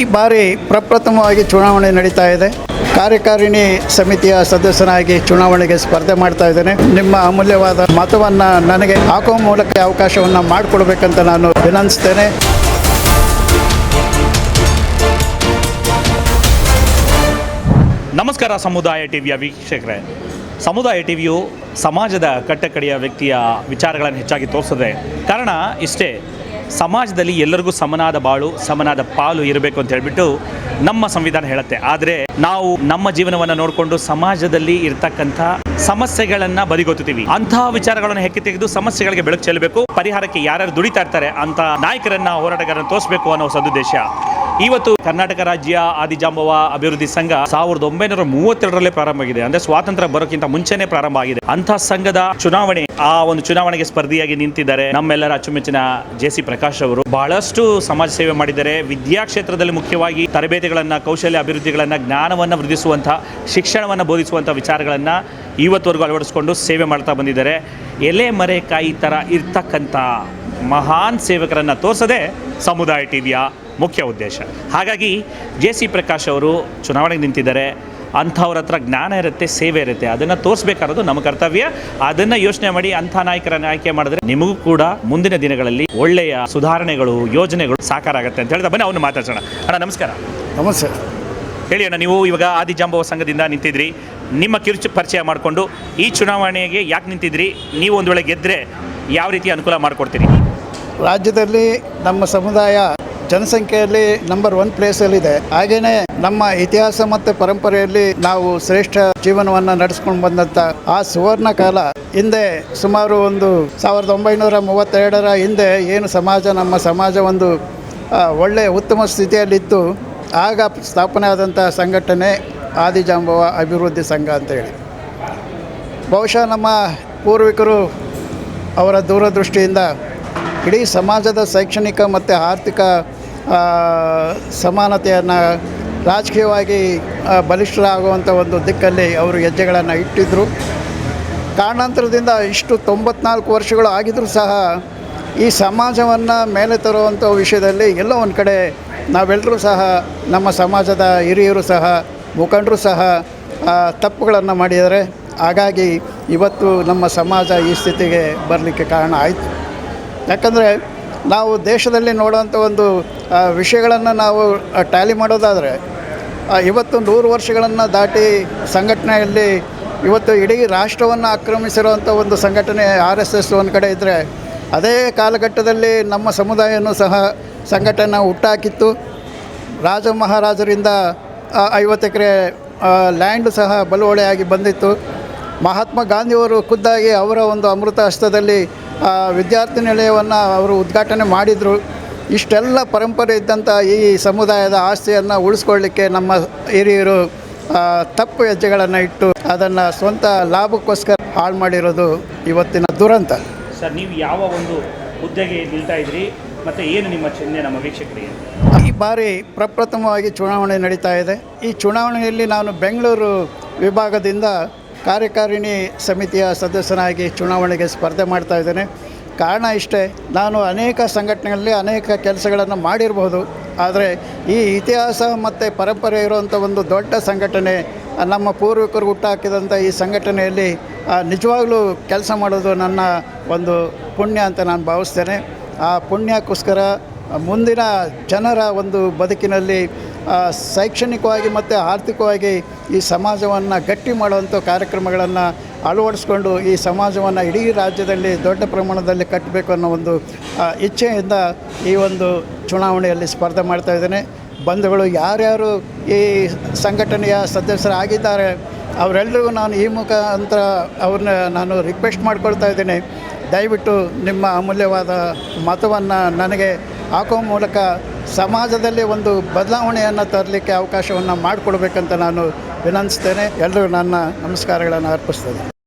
ಈ ಬಾರಿ ಪ್ರಪ್ರಥಮವಾಗಿ ಚುನಾವಣೆ ನಡೀತಾ ಇದೆ. ಕಾರ್ಯಕಾರಿಣಿ ಸಮಿತಿಯ ಸದಸ್ಯನಾಗಿ ಚುನಾವಣೆಗೆ ಸ್ಪರ್ಧೆ ಮಾಡ್ತಾ ಇದ್ದೇನೆ. ನಿಮ್ಮ ಅಮೂಲ್ಯವಾದ ಮತವನ್ನು ನನಗೆ ಹಾಕುವ ಮೂಲಕ ಅವಕಾಶವನ್ನು ಮಾಡಿಕೊಡ್ಬೇಕಂತ ನಾನು ವಿನಂತಿಸ್ತೇನೆ. ನಮಸ್ಕಾರ ಸಮುದಾಯ ಟಿವಿಯ ವೀಕ್ಷಕರೇ. ಸಮುದಾಯ ಟಿವಿಯು ಸಮಾಜದ ಕಟ್ಟಕಡೆಯ ವ್ಯಕ್ತಿಯ ವಿಚಾರಗಳನ್ನು ಹೆಚ್ಚಾಗಿ ತೋರಿಸದೆ. ಕಾರಣ ಇಷ್ಟೇ ಸಮಾಜದಲ್ಲಿ ಎಲ್ಲರಿಗೂ ಸಮನಾದ ಬಾಳು, ಸಮನಾದ ಪಾಲು ಇರಬೇಕು ಅಂತ ಹೇಳ್ಬಿಟ್ಟು ನಮ್ಮ ಸಂವಿಧಾನ ಹೇಳುತ್ತೆ. ಆದರೆ ನಾವು ನಮ್ಮ ಜೀವನವನ್ನು ನೋಡಿಕೊಂಡು ಸಮಾಜದಲ್ಲಿ ಇರ್ತಕ್ಕಂಥ ಸಮಸ್ಯೆಗಳನ್ನು ಬದಿಗೊತ್ತೀವಿ ಅಂತಹ ವಿಚಾರಗಳನ್ನು ಹೆಕ್ಕಿ ತೆಗೆದು ಸಮಸ್ಯೆಗಳಿಗೆ ಬೆಳಕು ಚೆಲ್ಲಬೇಕು. ಪರಿಹಾರಕ್ಕೆ ಯಾರ್ಯಾರು ದುಡಿತಾ ಇರ್ತಾರೆ ಅಂತ ನಾಯಕರನ್ನ ಹೋರಾಟಗಾರರನ್ನು ತೋರಿಸಬೇಕು ಅನ್ನೋ ಸದುದ್ದೇಶ ಇವತ್ತು ಕರ್ನಾಟಕ ರಾಜ್ಯ ಆದಿಜಾಂಬವ ಅಭಿವೃದ್ಧಿ ಸಂಘ ಸಾವಿರದ ಒಂಬೈನೂರ ಮೂವತ್ತೆರಡರಲ್ಲೇ ಪ್ರಾರಂಭ ಆಗಿದೆ ಅಂದ್ರೆ ಸ್ವಾತಂತ್ರ್ಯ ಬರೋಕ್ಕಿಂತ ಮುಂಚೆನೆ ಪ್ರಾರಂಭ ಆಗಿದೆ. ಅಂತ ಸಂಘದ ಚುನಾವಣೆ, ಆ ಒಂದು ಚುನಾವಣೆಗೆ ಸ್ಪರ್ಧಿಯಾಗಿ ನಿಂತಿದ್ದಾರೆ ನಮ್ಮೆಲ್ಲರ ಅಚ್ಚುಮೆಚ್ಚಿನ ಜೆ ಸಿ ಪ್ರಕಾಶ್ ಅವರು. ಬಹಳಷ್ಟು ಸಮಾಜ ಸೇವೆ ಮಾಡಿದ್ದಾರೆ. ವಿದ್ಯಾ ಕ್ಷೇತ್ರದಲ್ಲಿ ಮುಖ್ಯವಾಗಿ ತರಬೇತಿಗಳನ್ನ, ಕೌಶಲ್ಯ ಅಭಿವೃದ್ಧಿಗಳನ್ನ, ಜ್ಞಾನವನ್ನು ವೃದ್ಧಿಸುವಂತಹ ಶಿಕ್ಷಣವನ್ನು ಬೋಧಿಸುವಂತಹ ವಿಚಾರಗಳನ್ನ ಇವತ್ತವರೆಗೂ ಅಳವಡಿಸಿಕೊಂಡು ಸೇವೆ ಮಾಡ್ತಾ ಬಂದಿದ್ದಾರೆ. ಎಲೆ ಮರೆಕಾಯಿ ಥರ ಇರ್ತಕ್ಕಂಥ ಮಹಾನ್ ಸೇವಕರನ್ನು ತೋರಿಸದೆ ಸಮುದಾಯ ಟಿವಿಯ ಮುಖ್ಯ ಉದ್ದೇಶ. ಹಾಗಾಗಿ ಜೆ ಸಿ ಪ್ರಕಾಶ್ ಅವರು ಚುನಾವಣೆಗೆ ನಿಂತಿದ್ದಾರೆ ಅಂಥವ್ರ ಹತ್ರ ಜ್ಞಾನ ಇರುತ್ತೆ ಸೇವೆ ಇರುತ್ತೆ. ಅದನ್ನು ತೋರಿಸ್ಬೇಕಾರೋದು ನಮ್ಮ ಕರ್ತವ್ಯ. ಅದನ್ನು ಯೋಚನೆ ಮಾಡಿ ಅಂಥ ನಾಯಕರನ್ನು ಆಯ್ಕೆ ಮಾಡಿದ್ರೆ ನಿಮಗೂ ಕೂಡ ಮುಂದಿನ ದಿನಗಳಲ್ಲಿ ಒಳ್ಳೆಯ ಸುಧಾರಣೆಗಳು ಯೋಜನೆಗಳು ಸಾಕಾರ ಆಗುತ್ತೆ ಅಂತ ಹೇಳಿದ ಬನ್ನಿ ಅವನು ಮಾತಾಡ್ಸೋಣ. ಅಣ್ಣ ನಮಸ್ಕಾರ. ನಮಸ್ತೆ. ಹೇಳಿ ಅಣ್ಣ ನೀವು ಇವಾಗ ಆದಿಜಾಂಬವ ಸಂಘದಿಂದ ನಿಂತಿದ್ರಿ. ನಿಮ್ಮ ಕಿರುಚು ಪರಿಚಯ ಮಾಡಿಕೊಂಡು ಈ ಚುನಾವಣೆಗೆ ಯಾಕೆ ನಿಂತಿದ್ರಿ? ನೀವು ಒಂದು ವೇಳೆ ಗೆದ್ದರೆ ಯಾವ ರೀತಿ ಅನುಕೂಲ ಮಾಡಿಕೊಡ್ತೀರಿ? ರಾಜ್ಯದಲ್ಲಿ ನಮ್ಮ ಸಮುದಾಯ ಜನಸಂಖ್ಯೆಯಲ್ಲಿ ನಂಬರ್ ಒನ್ ಪ್ಲೇಸಲ್ಲಿದೆ ಹಾಗೇನೆ ನಮ್ಮ ಇತಿಹಾಸ ಮತ್ತು ಪರಂಪರೆಯಲ್ಲಿ ನಾವು ಶ್ರೇಷ್ಠ ಜೀವನವನ್ನು ನಡೆಸ್ಕೊಂಡು ಬಂದಂಥ ಆ ಸುವರ್ಣ ಕಾಲ, ಹಿಂದೆ ಸುಮಾರು ಒಂದು ಸಾವಿರದ ಒಂಬೈನೂರ ಮೂವತ್ತೆರಡರ ಹಿಂದೆ ಏನು ಸಮಾಜ, ನಮ್ಮ ಸಮಾಜ ಒಂದು ಒಳ್ಳೆಯ ಉತ್ತಮ ಸ್ಥಿತಿಯಲ್ಲಿತ್ತು. ಆಗ ಸ್ಥಾಪನೆ ಆದಂಥ ಸಂಘಟನೆ ಆದಿಜಾಂಬವ ಅಭಿವೃದ್ಧಿ ಸಂಘ ಅಂತೇಳಿ ಬಹುಶಃ ನಮ್ಮ ಪೂರ್ವಿಕರು ಅವರ ದೂರದೃಷ್ಟಿಯಿಂದ ಇಡೀ ಸಮಾಜದ ಶೈಕ್ಷಣಿಕ ಮತ್ತು ಆರ್ಥಿಕ ಸಮಾನತೆಯನ್ನು ರಾಜಕೀಯವಾಗಿ ಬಲಿಷ್ಠರ ಬಲಿಷ್ಠರಾಗುವಂಥ ಒಂದು ದಿಕ್ಕಲ್ಲಿ ಅವರು ಹೆಜ್ಜೆಗಳನ್ನು ಇಟ್ಟಿದ್ದರು ಕಾರಣಾಂತರದಿಂದ ಇಷ್ಟು ತೊಂಬತ್ನಾಲ್ಕು ವರ್ಷಗಳು ಆಗಿದ್ದರೂ ಸಹ ಈ ಸಮಾಜವನ್ನು ಮೇಲೆ ತರುವಂಥ ವಿಷಯದಲ್ಲಿ ಎಲ್ಲೋ ಒಂದು ಕಡೆ ನಾವೆಲ್ಲರೂ ಸಹ ನಮ್ಮ ಸಮಾಜದ ಹಿರಿಯರು ಸಹ, ಮುಖಂಡರು ಸಹ ತಪ್ಪುಗಳನ್ನು ಮಾಡಿದರೆ ಹಾಗಾಗಿ ಇವತ್ತು ನಮ್ಮ ಸಮಾಜ ಈ ಸ್ಥಿತಿಗೆ ಬರಲಿಕ್ಕೆ ಕಾರಣ ಆಯಿತು. ಯಾಕಂದರೆ ನಾವು ದೇಶದಲ್ಲಿ ನೋಡುವಂಥ ಒಂದು ವಿಷಯಗಳನ್ನು ನಾವು ಟ್ಯಾಲಿ ಮಾಡೋದಾದರೆ ಇವತ್ತು ನೂರು ವರ್ಷಗಳನ್ನು ದಾಟಿ ಸಂಘಟನೆಯಲ್ಲಿ ಇವತ್ತು ಇಡೀ ರಾಷ್ಟ್ರವನ್ನು ಆಕ್ರಮಿಸಿರುವಂಥ ಒಂದು ಸಂಘಟನೆ ಆರ್ ಎಸ್ ಎಸ್ ಒಂದು ಕಡೆ ಇದ್ದರೆ ಅದೇ ಕಾಲಘಟ್ಟದಲ್ಲಿ ನಮ್ಮ ಸಮುದಾಯನೂ ಸಹ ಸಂಘಟನೆ ಹುಟ್ಟಾಕಿತ್ತು. ರಾಜ ಮಹಾರಾಜರಿಂದ ಐವತ್ತು ಎಕರೆ ಲ್ಯಾಂಡ್ ಸಹ ಬಲುವಳಿಯಾಗಿ ಬಂದಿತ್ತು. ಮಹಾತ್ಮ ಗಾಂಧಿಯವರು ಖುದ್ದಾಗಿ ಅವರ ಒಂದು ಅಮೃತ ಹಸ್ತದಲ್ಲಿ ವಿದ್ಯಾರ್ಥಿ ನಿಲಯವನ್ನು ಅವರು ಉದ್ಘಾಟನೆ ಮಾಡಿದರು. ಇಷ್ಟೆಲ್ಲ ಪರಂಪರೆ ಇದ್ದಂಥ ಈ ಸಮುದಾಯದ ಆಸ್ತಿಯನ್ನು ಉಳಿಸ್ಕೊಳ್ಳಿಕ್ಕೆ ನಮ್ಮ ಹಿರಿಯರು ತಪ್ಪು ಹೆಜ್ಜೆಗಳನ್ನು ಇಟ್ಟು ಅದನ್ನು ಸ್ವಂತ ಲಾಭಕ್ಕೋಸ್ಕರ ಹಾಳು ಮಾಡಿರೋದು ಇವತ್ತಿನ ದುರಂತ. ಸರ್ ನೀವು ಯಾವ ಒಂದು ಹುದ್ದೆಗೆ ನಿಲ್ತಾ ಇದ್ರಿ? ಮತ್ತು ಏನು ನಿಮ್ಮ ಚಿಹ್ನೆ ನಮ್ಮ ವೀಕ್ಷಕರಿಗೆ? ಈ ಬಾರಿ ಪ್ರಪ್ರಥಮವಾಗಿ ಚುನಾವಣೆ ನಡೀತಾ ಇದೆ. ಈ ಚುನಾವಣೆಯಲ್ಲಿ ನಾನು ಬೆಂಗಳೂರು ವಿಭಾಗದಿಂದ ಕಾರ್ಯಕಾರಿಣಿ ಸಮಿತಿಯ ಸದಸ್ಯನಾಗಿ ಚುನಾವಣೆಗೆ ಸ್ಪರ್ಧೆ ಮಾಡ್ತಾ ಇದ್ದೇನೆ. ಕಾರಣ ಇಷ್ಟೇ, ನಾನು ಅನೇಕ ಸಂಘಟನೆಗಳಲ್ಲಿ ಅನೇಕ ಕೆಲಸಗಳನ್ನು ಮಾಡಿರಬಹುದು ಆದರೆ ಈ ಇತಿಹಾಸ ಮತ್ತು ಪರಂಪರೆ ಇರುವಂಥ ಒಂದು ದೊಡ್ಡ ಸಂಘಟನೆ, ನಮ್ಮ ಪೂರ್ವಿಕರು ಹುಟ್ಟಾಕಿದಂಥ ಈ ಸಂಘಟನೆಯಲ್ಲಿ ನಿಜವಾಗಲೂ ಕೆಲಸ ಮಾಡೋದು ನನ್ನ ಒಂದು ಪುಣ್ಯ ಅಂತ ನಾನು ಭಾವಿಸ್ತೇನೆ. ಆ ಪುಣ್ಯಕ್ಕೋಸ್ಕರ ಮುಂದಿನ ಜನರ ಒಂದು ಬದುಕಿನಲ್ಲಿ ಶೈಕ್ಷಣಿಕವಾಗಿ ಮತ್ತು ಆರ್ಥಿಕವಾಗಿ ಈ ಸಮಾಜವನ್ನು ಗಟ್ಟಿ ಮಾಡುವಂಥ ಕಾರ್ಯಕ್ರಮಗಳನ್ನು ಅಳವಡಿಸ್ಕೊಂಡು ಈ ಸಮಾಜವನ್ನು ಇಡೀ ರಾಜ್ಯದಲ್ಲಿ ದೊಡ್ಡ ಪ್ರಮಾಣದಲ್ಲಿ ಕಟ್ಟಬೇಕು ಅನ್ನೋ ಒಂದು ಇಚ್ಛೆಯಿಂದ ಈ ಒಂದು ಚುನಾವಣೆಯಲ್ಲಿ ಸ್ಪರ್ಧೆ ಮಾಡ್ತಾ ಇದ್ದೇನೆ. ಬಂಧುಗಳು ಯಾರ್ಯಾರು ಈ ಸಂಘಟನೆಯ ಸದಸ್ಯರಾಗಿದ್ದಾರೆ, ಅವರೆಲ್ಲರಿಗೂ ನಾನು ಈ ಮುಖಾಂತರ ಅವ್ರನ್ನ ನಾನು ರಿಕ್ವೆಸ್ಟ್ ಮಾಡ್ಕೊಳ್ತಾ ಇದ್ದೀನಿ. ದಯವಿಟ್ಟು ನಿಮ್ಮ ಅಮೂಲ್ಯವಾದ ಮತವನ್ನು ನನಗೆ ಹಾಕೋ ಮೂಲಕ ಸಮಾಜದಲ್ಲಿ ಒಂದು ಬದಲಾವಣೆಯನ್ನು ತರಲಿಕ್ಕೆ ಅವಕಾಶವನ್ನು ಮಾಡಿಕೊಡ್ಬೇಕಂತ ನಾನು ವಿನಂತಿಸ್ತೇನೆ. ಎಲ್ಲರೂ ನನ್ನ ನಮಸ್ಕಾರಗಳನ್ನು ಅರ್ಪಿಸ್ತೇನೆ.